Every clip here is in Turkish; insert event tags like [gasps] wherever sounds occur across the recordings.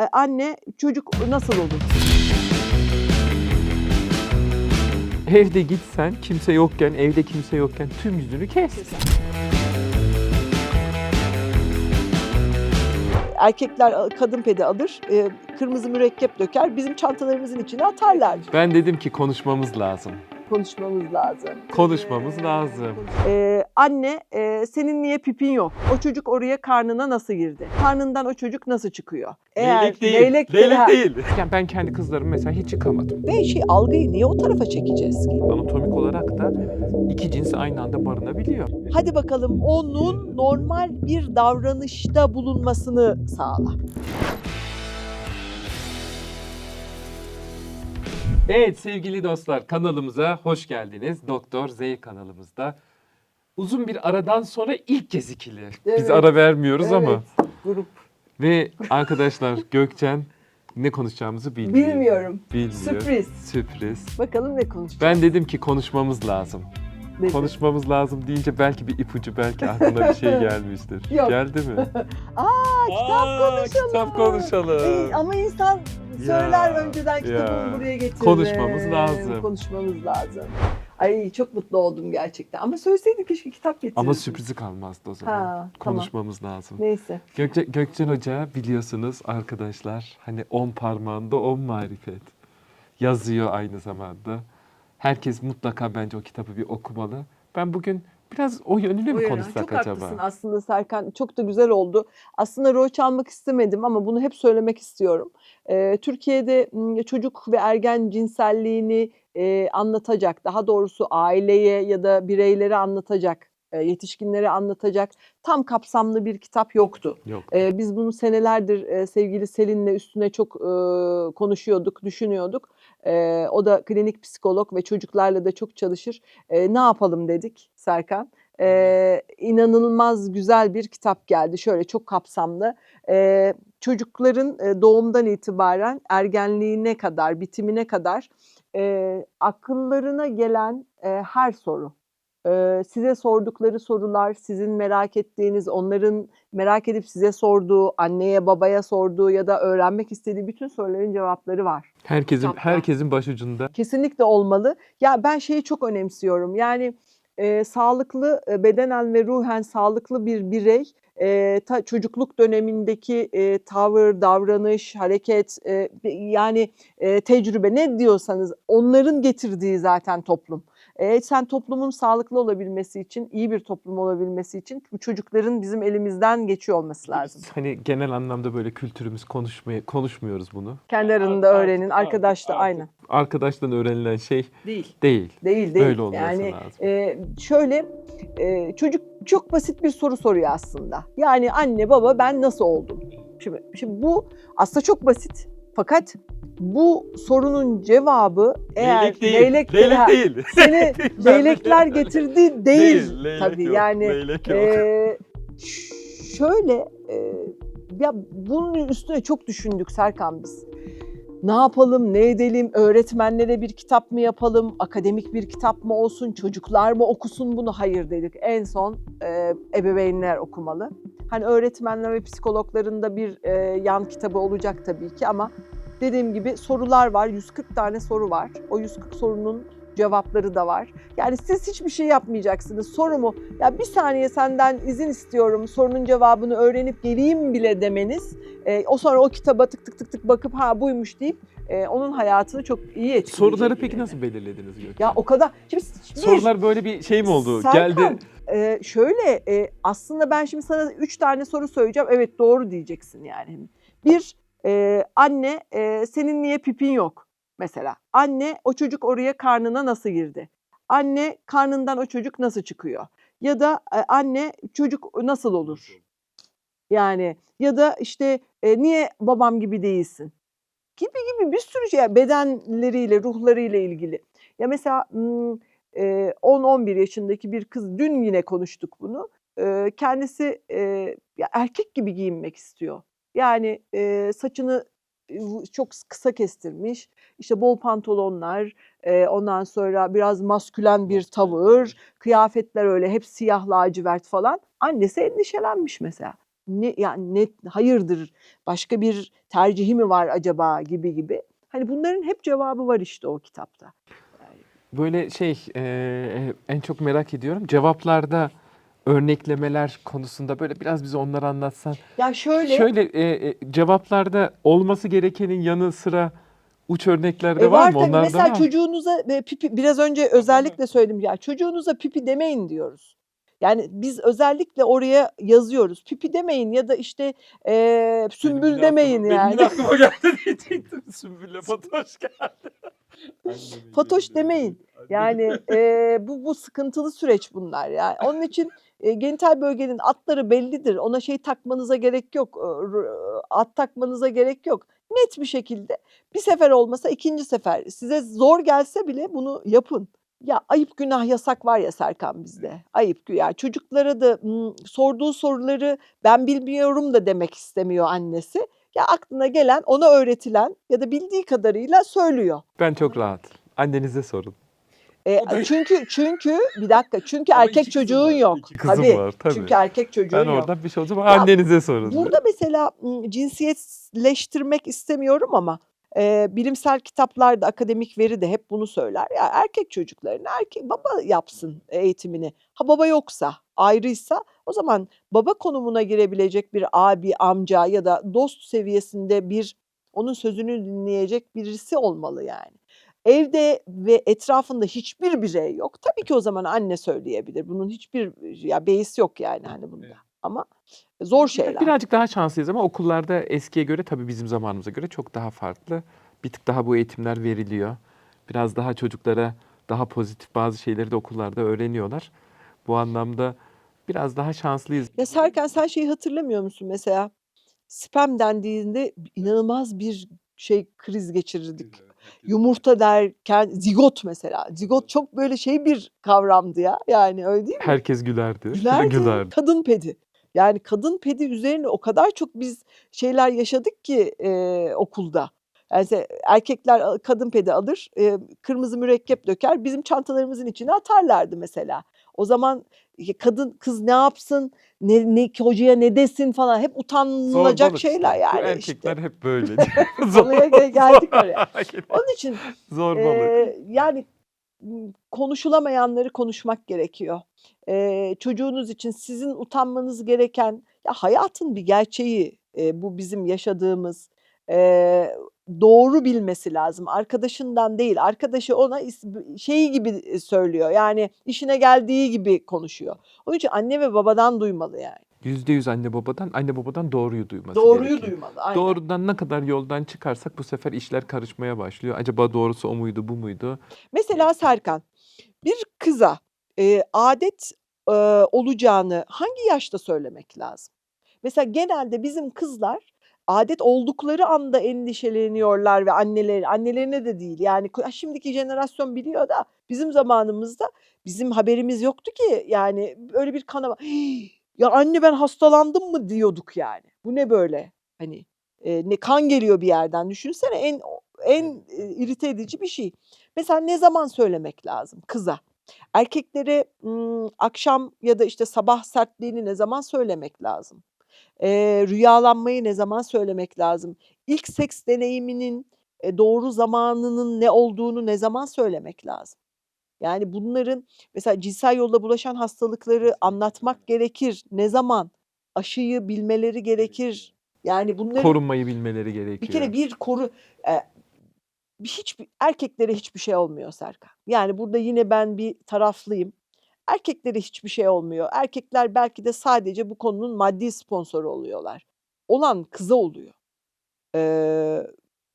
e, anne çocuk nasıl olur? Evde gitsen kimse yokken, evde kimse yokken tüm yüzünü kes. Erkekler kadın pedi alır, e, kırmızı mürekkep döker, bizim çantalarımızın içine atarlar. Ben dedim ki konuşmamız lazım. Konuşmamız lazım. Konuşmamız lazım. Ee, anne e, senin niye pipin yok? O çocuk oraya karnına nasıl girdi? Karnından o çocuk nasıl çıkıyor? leylek değil. leylek Leylek ha, değil. Yani ben kendi kızlarım mesela hiç yıkamadım. Ve şey algıyı niye o tarafa çekeceğiz ki? Anatomik olarak da iki cins aynı anda barınabiliyor. Hadi bakalım onun normal bir davranışta bulunmasını sağla. Evet sevgili dostlar kanalımıza hoş geldiniz. Doktor Z kanalımızda. Uzun bir aradan sonra ilk kez ikili. Biz Evet. ara vermiyoruz ama. Grup. Ve arkadaşlar Gökçen ne konuşacağımızı bilmiyor. Bilmiyorum. Bilmiyor. Sürpriz. Sürpriz. Bakalım ne konuşacağız. Ben dedim ki konuşmamız lazım. Konuşmamız lazım deyince belki bir ipucu belki aklına bir şey [laughs] gelmiştir. Yok. Geldi mi? [laughs] Aa kitap Aa, konuşalım. Kitap konuşalım. Ee, ama insan söyler Ya, önceden kitabımı ya. buraya getir. Konuşmamız lazım. Konuşmamız lazım. Ay çok mutlu oldum gerçekten. Ama söyleseydin keşke kitap getirdin. Ama sürprizi kalmazdı o zaman. Ha, tamam. Konuşmamız lazım. Neyse. Gökçe, Gökçen Hoca biliyorsunuz arkadaşlar hani on parmağında on marifet yazıyor aynı zamanda. Herkes mutlaka bence o kitabı bir okumalı. Ben bugün biraz o yönüne mi konuşsak Çok acaba? haklısın aslında Serkan. Çok da güzel oldu. Aslında rol çalmak istemedim ama bunu hep söylemek istiyorum. Ee, Türkiye'de çocuk ve ergen cinselliğini e, anlatacak, daha doğrusu aileye ya da bireylere anlatacak, e, yetişkinlere anlatacak tam kapsamlı bir kitap yoktu. Yok. Ee, biz bunu senelerdir e, sevgili Selin'le üstüne çok e, konuşuyorduk, düşünüyorduk. Ee, o da klinik psikolog ve çocuklarla da çok çalışır. Ee, ne yapalım dedik Serkan. Ee, inanılmaz güzel bir kitap geldi. Şöyle çok kapsamlı. Ee, çocukların e, doğumdan itibaren ergenliğine kadar, bitimine kadar e, akıllarına gelen e, her soru. E, size sordukları sorular, sizin merak ettiğiniz, onların merak edip size sorduğu, anneye babaya sorduğu ya da öğrenmek istediği bütün soruların cevapları var. Herkesin kitapta. herkesin başucunda. Kesinlikle olmalı. Ya ben şeyi çok önemsiyorum. Yani e, sağlıklı, e, bedenen ve ruhen sağlıklı bir birey e, ta, çocukluk dönemindeki e, tavır, davranış, hareket e, yani e, tecrübe ne diyorsanız onların getirdiği zaten toplum. E, sen toplumun sağlıklı olabilmesi için, iyi bir toplum olabilmesi için bu çocukların bizim elimizden geçiyor olması lazım. Hani genel anlamda böyle kültürümüz konuşmaya konuşmuyoruz bunu. Kendi Artık- öğrenin, arkadaş da aynı. Arkadaştan öğrenilen şey Değil. değil. Değil değil. Böyle olması yani lazım. e, şöyle e, çocuk çok basit bir soru soruyor aslında. Yani anne baba ben nasıl oldum? Şimdi, şimdi bu aslında çok basit. Fakat bu sorunun cevabı eğer leylek değil. leylek, değil. [laughs] seni leylekler getirdi değil, leylek tabii. yok, yani leylek yok. e, şöyle e, ya bunun üstüne çok düşündük Serkan biz. Ne yapalım, ne edelim, öğretmenlere bir kitap mı yapalım, akademik bir kitap mı olsun, çocuklar mı okusun bunu? Hayır dedik. En son e, ebeveynler okumalı. Hani öğretmenler ve psikologların da bir e, yan kitabı olacak tabii ki ama dediğim gibi sorular var, 140 tane soru var. O 140 sorunun cevapları da var. Yani siz hiçbir şey yapmayacaksınız. Sorumu ya bir saniye senden izin istiyorum sorunun cevabını öğrenip geleyim bile demeniz e, o sonra o kitaba tık tık tık tık bakıp ha buymuş deyip e, onun hayatını çok iyi etkileyecek. Soruları peki yani. nasıl belirlediniz Gökçe? Ya o kadar. Şimdi bir, Sorular böyle bir şey mi oldu? Serkan, Geldi. e, şöyle e, aslında ben şimdi sana üç tane soru söyleyeceğim. Evet doğru diyeceksin yani. Bir e, anne e, senin niye pipin yok mesela. Anne o çocuk oraya karnına nasıl girdi? Anne karnından o çocuk nasıl çıkıyor? Ya da e, anne çocuk nasıl olur? Yani ya da işte e, niye babam gibi değilsin? Gibi gibi bir sürü şey bedenleriyle, ruhlarıyla ilgili. Ya mesela hmm, e, 10-11 yaşındaki bir kız dün yine konuştuk bunu. E, Kendisi e, erkek gibi giyinmek istiyor. Yani saçını çok kısa kestirmiş, işte bol pantolonlar, e, ondan sonra biraz maskülen bir tavır, kıyafetler öyle hep siyah lacivert falan. Annesi endişelenmiş mesela. ne yani ne hayırdır başka bir tercihi mi var acaba gibi gibi. Hani bunların hep cevabı var işte o kitapta. Böyle şey e, en çok merak ediyorum. Cevaplarda örneklemeler konusunda böyle biraz bize onları anlatsan. Ya şöyle, Şöyle e, e, cevaplarda olması gerekenin yanı sıra uç örnekler de E var, var mı? tabii. Onlar da Mesela var. çocuğunuza e, pipi biraz önce özellikle söyledim ya çocuğunuza pipi demeyin diyoruz. Yani biz özellikle oraya yazıyoruz. Pipi demeyin ya da işte e, sümbül demeyin yani. Benim aklıma geldi [laughs] diyecektim. Sümbülle Fatoş geldi. Fatoş demeyin. Yani e, bu bu sıkıntılı süreç bunlar yani. Onun için e, genital bölgenin atları bellidir. Ona şey takmanıza gerek yok. At takmanıza gerek yok. Net bir şekilde bir sefer olmasa ikinci sefer size zor gelse bile bunu yapın. Ya ayıp günah yasak var ya Serkan bizde. Ayıp günah. Çocuklara da mm, sorduğu soruları ben bilmiyorum da demek istemiyor annesi. Ya aklına gelen, ona öğretilen ya da bildiği kadarıyla söylüyor. Ben çok rahat. Annenize sorun. E, O da- çünkü çünkü bir dakika çünkü Ama erkek iki kızım çocuğun var, yok. iki kızım tabii. var, tabii. Çünkü erkek çocuğun Ben yok. oradan bir şey olacağım. Annenize sorun. Burada mesela m, cinsiyetleştirmek istemiyorum ama e, bilimsel kitaplarda akademik veri de hep bunu söyler. Ya erkek çocukların erkek baba yapsın eğitimini. Ha baba yoksa, ayrıysa o zaman baba konumuna girebilecek bir abi, amca ya da dost seviyesinde bir onun sözünü dinleyecek birisi olmalı yani. Evde ve etrafında hiçbir birey yok. Tabii ki o zaman anne söyleyebilir. Bunun hiçbir ya beis yok yani hani bunda. Ama zor şeyler. Birazcık daha şanslıyız ama okullarda eskiye göre tabii bizim zamanımıza göre çok daha farklı. Bir tık daha bu eğitimler veriliyor. Biraz daha çocuklara daha pozitif bazı şeyleri de okullarda öğreniyorlar. Bu anlamda biraz daha şanslıyız. Ya Serkan sen şeyi hatırlamıyor musun mesela? Spam dendiğinde inanılmaz bir şey kriz geçirirdik. Yumurta derken zigot mesela. Zigot çok böyle şey bir kavramdı ya. Yani öyle değil mi? Herkes gülerdi. [laughs] Gülerdi. Gülerdi. Kadın pedi. Yani kadın pedi üzerine o kadar çok biz şeyler yaşadık ki e, okulda. Yani erkekler kadın pedi alır, e, kırmızı mürekkep döker, bizim çantalarımızın içine atarlardı mesela. O zaman kadın kız ne yapsın, ne, ne hocaya ne desin falan hep utanılacak Zorbalık şeyler. Bu yani erkekler işte. hep böyle. [laughs] Konuya [laughs] gel- geldik oraya. [laughs] Onun için Zorbalık. Eee, yani konuşulamayanları konuşmak gerekiyor. Eee, çocuğunuz için sizin utanmanız gereken ya hayatın bir gerçeği eee, bu bizim yaşadığımız eee, doğru bilmesi lazım. Arkadaşından değil. Arkadaşı ona şeyi gibi e, söylüyor. Yani işine geldiği gibi konuşuyor. Onun için anne ve babadan duymalı yani. Yüzde yüz anne babadan, anne babadan doğruyu duyması Doğruyu gerekiyor. duymalı. Aynen. Doğrudan ne kadar yoldan çıkarsak bu sefer işler karışmaya başlıyor. Acaba doğrusu o muydu, bu muydu? Mesela Serkan, bir kıza e, adet e, olacağını hangi yaşta söylemek lazım? Mesela genelde bizim kızlar adet oldukları anda endişeleniyorlar ve anneleri annelerine de değil. Yani şimdiki jenerasyon biliyor da bizim zamanımızda bizim haberimiz yoktu ki yani öyle bir kanama. [gasps] "Hii, Ya anne ben hastalandım mı diyorduk yani. Bu ne böyle? Hani e, ne kan geliyor bir yerden düşünsene en en e, irite edici bir şey. Mesela ne zaman söylemek lazım kıza? Erkeklere ım, akşam ya da işte sabah sertliğini ne zaman söylemek lazım? Eee, rüyalanmayı ne zaman söylemek lazım? İlk seks deneyiminin e, doğru zamanının ne olduğunu ne zaman söylemek lazım? Yani bunların mesela cinsel yolla bulaşan hastalıkları anlatmak gerekir. Ne zaman? Aşıyı bilmeleri gerekir. Yani bunları Korunmayı bilmeleri bir gerekiyor. kere bir koru e, hiç erkeklere hiçbir şey olmuyor Serkan. Yani burada yine ben bir taraflıyım. Erkeklere hiçbir şey olmuyor. Erkekler belki de sadece bu konunun maddi sponsoru oluyorlar. Olan kıza oluyor. Ee,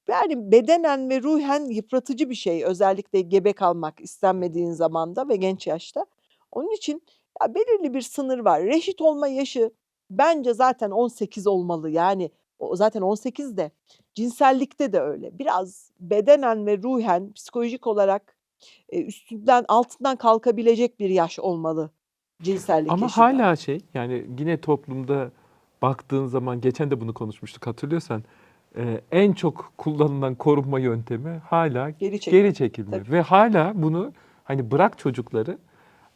yani bedenen ve ruhen yıpratıcı bir şey. Özellikle gebe kalmak istenmediğin zamanda ve genç yaşta. Onun için ya belirli bir sınır var. Reşit olma yaşı bence zaten 18 olmalı. Yani o zaten 18 de cinsellikte de öyle. Biraz bedenen ve ruhen psikolojik olarak e, üstünden altından kalkabilecek bir yaş olmalı cinsellik Ama yaşında. hala şey yani yine toplumda baktığın zaman geçen de bunu konuşmuştuk hatırlıyorsan e, en çok kullanılan korunma yöntemi hala geri çekil. geri çekilme Tabii. ve hala bunu hani bırak çocukları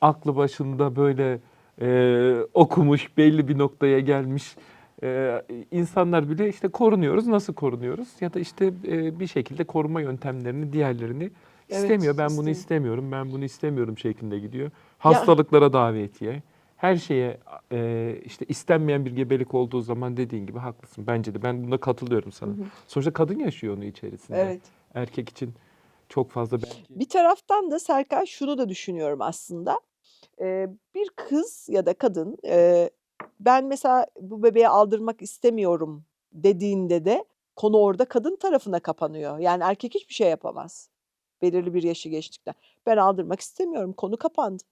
aklı başında böyle e, okumuş belli bir noktaya gelmiş e, insanlar bile işte korunuyoruz. Nasıl korunuyoruz? Ya da işte e, bir şekilde koruma yöntemlerini, diğerlerini Evet, istemiyor. Ben bunu istemiyor. istemiyorum, ben bunu istemiyorum şeklinde gidiyor. Hastalıklara davetiye. Her şeye e, işte istenmeyen bir gebelik olduğu zaman dediğin gibi haklısın. Bence de ben buna katılıyorum sana. Sonuçta kadın yaşıyor onu içerisinde. Evet. Erkek için çok fazla belki. Bir taraftan da Serkan şunu da düşünüyorum aslında. Ee, bir kız ya da kadın e, ben mesela bu bebeği aldırmak istemiyorum dediğinde de konu orada kadın tarafına kapanıyor. Yani erkek hiçbir şey yapamaz. Belirli bir yaşı geçtikten. Ben aldırmak istemiyorum. Konu kapandı.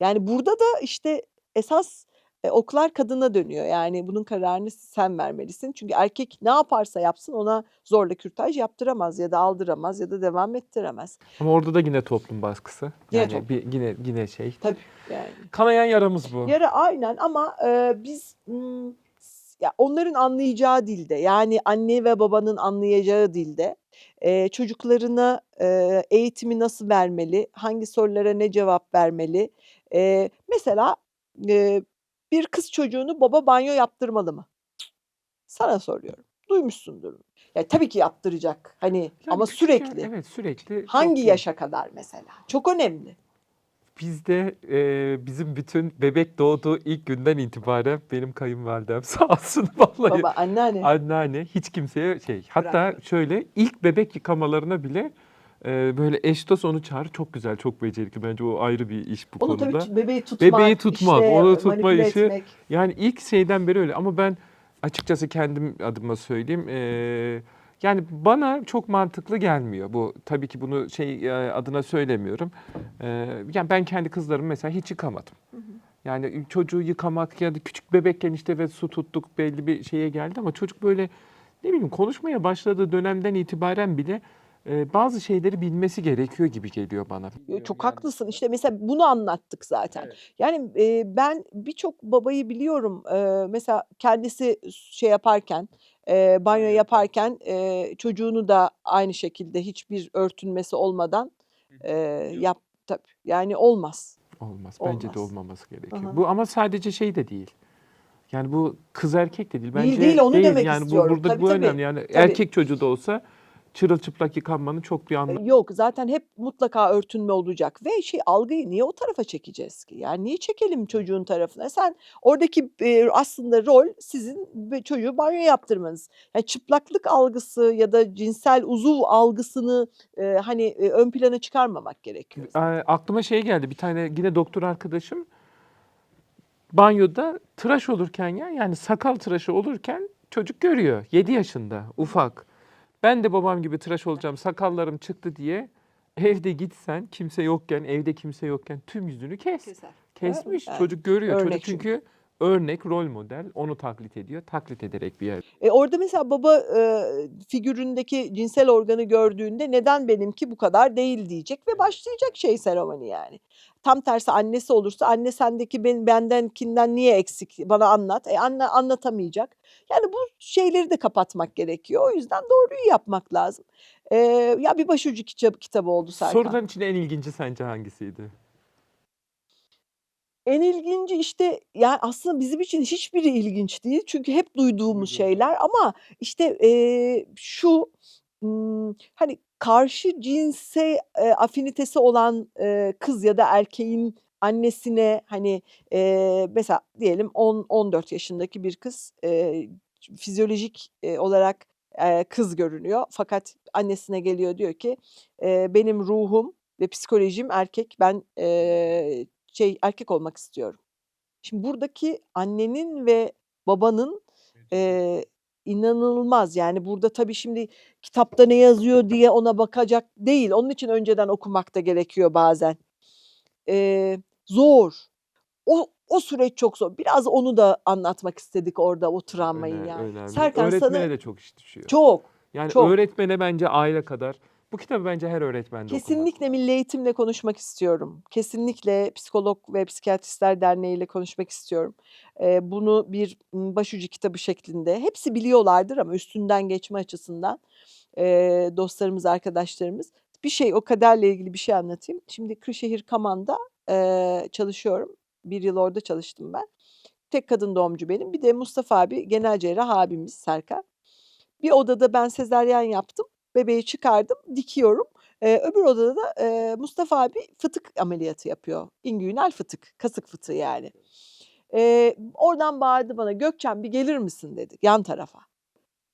Yani burada da işte esas e, oklar kadına dönüyor. Yani bunun kararını sen vermelisin. Çünkü erkek ne yaparsa yapsın ona zorla kürtaj yaptıramaz ya da aldıramaz ya da devam ettiremez. Ama orada da yine toplum baskısı. Yine Yani toplum. bir, yine yine şey. Tabii yani. Kanayan yaramız bu. Yara aynen ama e, biz s- ya onların anlayacağı dilde yani anne ve babanın anlayacağı dilde e, çocuklarına e, eğitimi nasıl vermeli, hangi sorulara ne cevap vermeli. E, mesela e, bir kız çocuğunu baba banyo yaptırmalı mı? Sana soruyorum. Duymuşsundur. Ya tabii ki yaptıracak. Hani Yani ama küçükken, sürekli. Evet sürekli. çok Hangi iyi. yaşa kadar mesela? Çok önemli. Bizde e, bizim bütün bebek doğduğu ilk günden itibaren benim kayınvalidem [laughs] sağ olsun vallahi Baba, anneanne. anneanne hiç kimseye şey hatta Bırakmadı. şöyle ilk bebek yıkamalarına bile e, böyle eş dost onu çağırır çok güzel çok becerikli bence o ayrı bir iş bu Onu konuda. tabii bebeği tutmak, Bebeği tutmak, işte, onu tutma işi. etmek. Yani ilk şeyden beri öyle ama ben açıkçası kendim adıma söyleyeyim. eee, yani bana çok mantıklı gelmiyor bu. Tabii ki bunu şey e, adına söylemiyorum. Eee, yani ben kendi kızlarımı mesela hiç yıkamadım. Yani çocuğu yıkamak ya da küçük bebekken işte ve su tuttuk belli bir şeye geldi ama çocuk böyle ne bileyim konuşmaya başladığı dönemden itibaren bile bazı şeyleri bilmesi gerekiyor gibi geliyor bana. Yo, Çok haklısın. İşte mesela bunu anlattık zaten. Evet. Yani e, ben birçok babayı biliyorum. E, mesela kendisi şey yaparken, e, banyo yaparken e, çocuğunu da aynı şekilde hiçbir örtünmesi olmadan e, yap. Tabii. Yani olmaz. Olmaz. Bence de Olmaz. olmaması gerekiyor. Aha. Bu ama sadece şey de değil. Yani bu kız erkek de değil. Değil, Bence değil, onu demek yani istiyorum. Bu, burada Tabii, bu tabii. önemli. Yani Tabii. erkek çocuğu da olsa çırılçıplak yıkanmanın çok bir E, anlamı. Yok zaten hep mutlaka örtünme olacak ve şey algıyı niye o tarafa çekeceğiz ki? Yani niye çekelim çocuğun tarafına? Sen oradaki e, aslında rol sizin çocuğu banyo yaptırmanız. Yani çıplaklık algısı ya da cinsel uzuv algısını e, hani e, ön plana çıkarmamak gerekiyor. E, aklıma şey geldi. Bir tane yine doktor arkadaşım banyoda tıraş olurken ya yani sakal tıraşı olurken çocuk görüyor. 7 yaşında ufak. Ben de babam gibi tıraş olacağım sakallarım çıktı diye evde gitsen kimse yokken evde kimse yokken tüm yüzünü kes. Keser. Kesmiş. Yani Çocuk görüyor. örnek Çocuk çünkü örnek, rol model. Onu taklit ediyor. Taklit ederek bir yer. E orada mesela baba e, figüründeki cinsel organı gördüğünde neden benimki bu kadar değil diyecek ve başlayacak şey seremoni yani. Tam tersi annesi olursa anne sendeki ben, bendenkinden niye eksik bana anlat. E anne anlatamayacak. Yani bu şeyleri de kapatmak gerekiyor. O yüzden doğruyu yapmak lazım. E, ya bir başucu kitap, kitabı oldu Serkan. Soruların içinde en ilginci sence hangisiydi? En ilginci işte yani aslında bizim için hiçbiri ilginç değil. Çünkü hep duyduğumuz şeyler ama işte eee, şu ım, hani karşı cinse e, afinitesi olan e, kız ya da erkeğin annesine hani e, mesela diyelim 10-14 yaşındaki bir kız e, fizyolojik e, olarak e, kız görünüyor. Fakat annesine geliyor diyor ki e, benim ruhum ve psikolojim erkek ben e, şey erkek olmak istiyorum. Şimdi buradaki annenin ve babanın e, inanılmaz yani burada tabii şimdi kitapta ne yazıyor diye ona bakacak değil. Onun için önceden okumak da gerekiyor bazen. E, zor. O o süreç çok zor. Biraz onu da anlatmak istedik orada o travmayı Öne- yani. önemli. Serkan Öğretmene sana de çok iş düşüyor. çok yani çok. öğretmene bence aile kadar. Bu kitabı bence her öğretmen de. Kesinlikle Milli Eğitim'le konuşmak istiyorum. Kesinlikle Psikolog ve Psikiyatristler Derneği ile konuşmak istiyorum. Eee, bunu bir başucu kitabı şeklinde. Hepsi biliyorlardır ama üstünden geçme açısından eee, dostlarımız, arkadaşlarımız. Bir şey o kaderle ilgili bir şey anlatayım. Şimdi Kırşehir Kaman'da eee, çalışıyorum. Bir yıl orada çalıştım ben. tek kadın doğumcu benim. Bir de Mustafa abi genel cerrah abimiz Serkan. Bir odada ben sezaryen yaptım. Bebeği çıkardım, dikiyorum. Ee, öbür odada da e, Mustafa abi fıtık ameliyatı yapıyor. İngüinal fıtık, kasık fıtığı yani. Ee, oradan bağırdı bana Gökçen bir gelir misin dedi yan tarafa.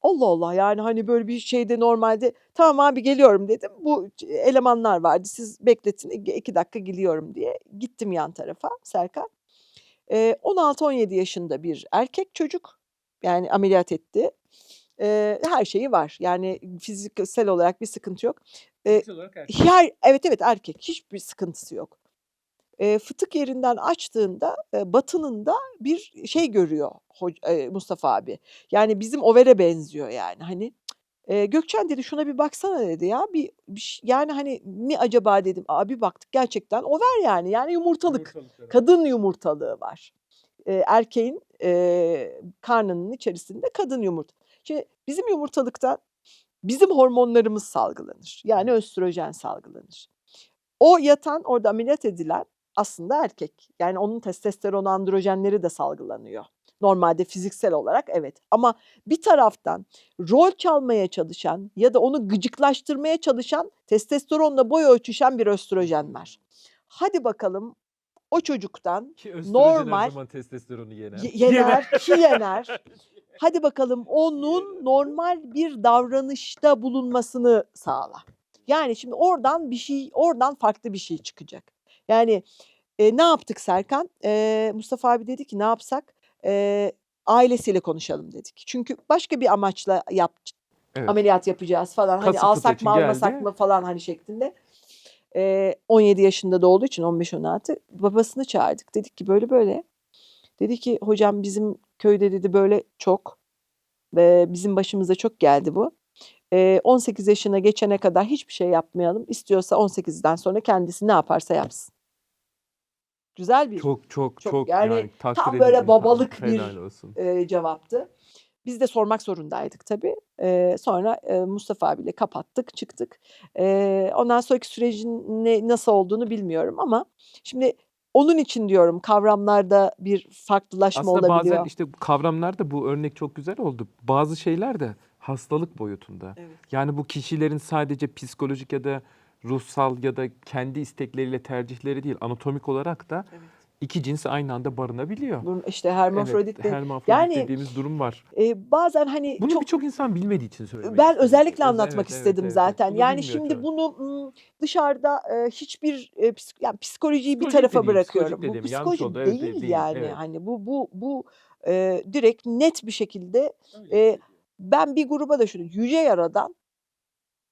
Allah Allah yani hani böyle bir şeyde normalde tamam abi geliyorum dedim. Bu elemanlar vardı siz bekletin iki- iki dakika geliyorum diye. Gittim yan tarafa Serkan. Ee, 16-17 yaşında bir erkek çocuk yani ameliyat etti. Ee, her şeyi var yani fiziksel olarak bir sıkıntı yok. Ee, her, evet evet erkek hiçbir sıkıntısı yok. Eee, fıtık yerinden açtığında eee, batınında bir şey görüyor hoc- eee, Mustafa abi. Yani bizim overe benziyor yani hani. Eee, Gökçen dedi şuna bir baksana dedi ya bir, bir ş- yani hani mi acaba dedim. Abi baktık gerçekten over yani yani yumurtalık. Kadın yumurtalığı var. Eee, erkeğin eee, karnının içerisinde kadın yumurta. Şimdi bizim yumurtalıktan bizim hormonlarımız salgılanır. Yani östrojen salgılanır. O yatan orada ameliyat edilen aslında erkek. Yani onun testosteron androjenleri de salgılanıyor. Normalde fiziksel olarak evet. Ama bir taraftan rol çalmaya çalışan ya da onu gıcıklaştırmaya çalışan testosteronla boy ölçüşen bir östrojen var. Hadi bakalım o çocuktan Ki normal- zaman testosteronu yener. Ye- yener ki yener. [laughs] Hadi bakalım onun normal bir davranışta bulunmasını sağla. Yani şimdi oradan bir şey, oradan farklı bir şey çıkacak. Yani e, ne yaptık Serkan? E, Mustafa abi dedi ki ne yapsak? E, ailesiyle konuşalım dedik. Çünkü başka bir amaçla yap, Evet. ameliyat yapacağız falan. Hani fıtığı alsak mı almasak geldi. mı falan hani şeklinde. Ee, 17 yaşında da olduğu için 15-16 babasını çağırdık. Dedik ki böyle böyle. Dedi ki hocam bizim köyde dedi böyle çok ve bizim başımıza çok geldi bu. Ee, 18 yaşına geçene kadar hiçbir şey yapmayalım. İstiyorsa 18'den sonra kendisi ne yaparsa yapsın. Güzel bir Çok çok Çok çok, yani yani, takdir tam böyle babalık bir- Helal olsun. e, cevaptı. Biz de sormak zorundaydık tabii. E, sonra e, Mustafa abiyle kapattık, çıktık. E, ondan sonraki sürecin ne, nasıl olduğunu bilmiyorum ama şimdi onun için diyorum kavramlarda bir farklılaşma Aslında olabiliyor. bazen işte kavramlarda bu örnek çok güzel oldu. Bazı şeyler de hastalık boyutunda. Evet. Yani bu kişilerin sadece psikolojik ya da ruhsal ya da kendi istekleriyle tercihleri değil, anatomik olarak da Evet. İki cins aynı anda barınabiliyor. Bunun işte hermafrodit evet, de- hermafrodit Yani- dediğimiz durum var. e, bazen hani Bunu çok birçok insan bilmediği için söylemek ben özellikle Öz- anlatmak evet, evet, istedim evet, zaten. Bunu yani şimdi bunu m, dışarıda e, hiçbir e, psik- yani psikolojiyi bir Psikolojik tarafa de değil, bırakıyorum. Bu psikoloji oldu, evet, değil, evet, değil, yani. evet. Hani bu bu bu e, direkt net bir şekilde e, ben bir gruba da şunu yüce yaradan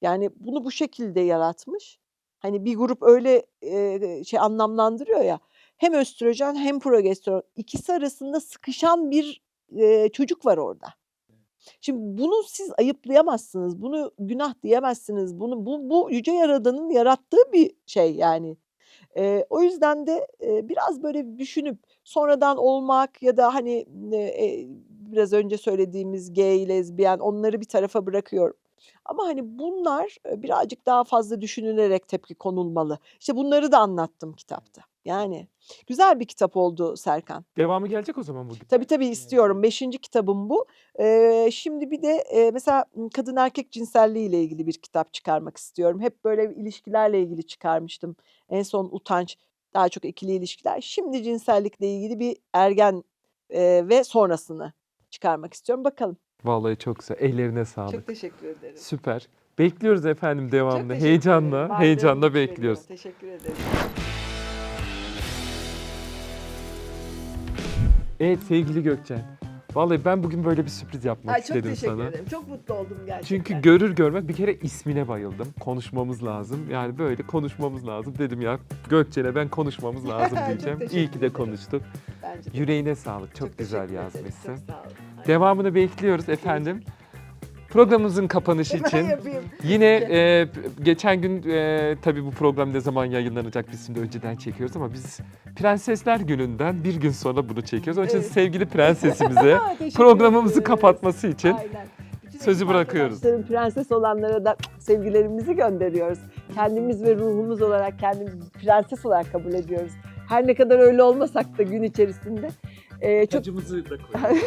yani bunu bu şekilde yaratmış. Hani bir grup öyle e, şey anlamlandırıyor ya. Hem östrojen hem progesteron ikisi arasında sıkışan bir e, çocuk var orada. Şimdi bunu siz ayıplayamazsınız. Bunu günah diyemezsiniz. Bunu bu bu yüce yaradanın yarattığı bir şey yani. Eee, o yüzden de eee, biraz böyle düşünüp sonradan olmak ya da hani e, e, biraz önce söylediğimiz gay, lezbiyen onları bir tarafa bırakıyorum. Ama hani bunlar e, birazcık daha fazla düşünülerek tepki konulmalı. İşte bunları da anlattım kitapta. Yani güzel bir kitap oldu Serkan. Devamı gelecek o zaman bugün. Tabii tabii istiyorum. Beşinci kitabım bu. Eee, şimdi bir de eee, mesela kadın erkek cinselliği ile ilgili bir kitap çıkarmak istiyorum. Hep böyle ilişkilerle ilgili çıkarmıştım. En son utanç, daha çok ikili ilişkiler. Şimdi cinsellikle ilgili bir ergen eee, ve sonrasını çıkarmak istiyorum. Bakalım. Vallahi çok güzel. Ellerine sağlık. Çok teşekkür ederim. Süper. Bekliyoruz efendim ederim. Heyecanla, heyecanla bekliyoruz. Teşekkür ederim. Evet sevgili Gökçen. Vallahi ben bugün böyle bir sürpriz yapmak Ay, çok istedim teşekkür sana. ederim. Çok mutlu oldum gerçekten. Çünkü görür görmek bir kere ismine bayıldım. Konuşmamız lazım. Yani böyle konuşmamız lazım. Dedim ya Gökçen'e ben konuşmamız [laughs] lazım Çok diyeceğim. teşekkür İyi ki de ederim. konuştuk. Bence de. Yüreğine sağlık. Çok, güzel teşekkür ederim. yazmışsın. Çok sağ olun. Devamını bekliyoruz efendim. Programımızın kapanışı [laughs] için yapayım. Yine e, geçen gün e, tabii bu program ne zaman yayınlanacak biz şimdi önceden çekiyoruz ama biz Prensesler Günü'nden bir gün sonra bunu çekiyoruz. Onun için Evet. sevgili prensesimize [laughs] teşekkür programımızı kapatması için Aynen. Bütün sözü bırakıyoruz. arkadaşlarım, prenses olanlara da sevgilerimizi gönderiyoruz. Kendimiz ve ruhumuz olarak kendimizi prenses olarak kabul ediyoruz. Her ne kadar öyle olmasak da gün içerisinde. Ee, çok Tacımızı da koyalım.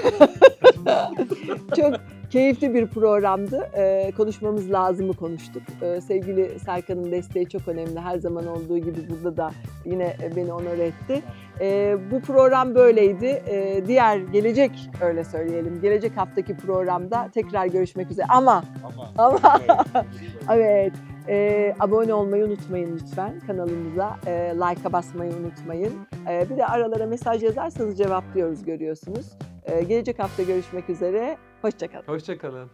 [laughs] çok keyifli bir programdı. Ee, konuşmamız lazımı konuştuk. Ee, sevgili Serkan'ın desteği çok önemli. Her zaman olduğu gibi burada da yine beni onur etti. Ee, bu program böyleydi. Ee, diğer gelecek öyle söyleyelim. Gelecek haftaki programda tekrar görüşmek üzere. Ama Ama. ama evet [laughs] e, abone olmayı unutmayın lütfen kanalımıza. E, like'a basmayı unutmayın. E, bir de aralara mesaj yazarsanız cevaplıyoruz görüyorsunuz. E, gelecek hafta görüşmek üzere. Hoşçakalın. Hoşçakalın.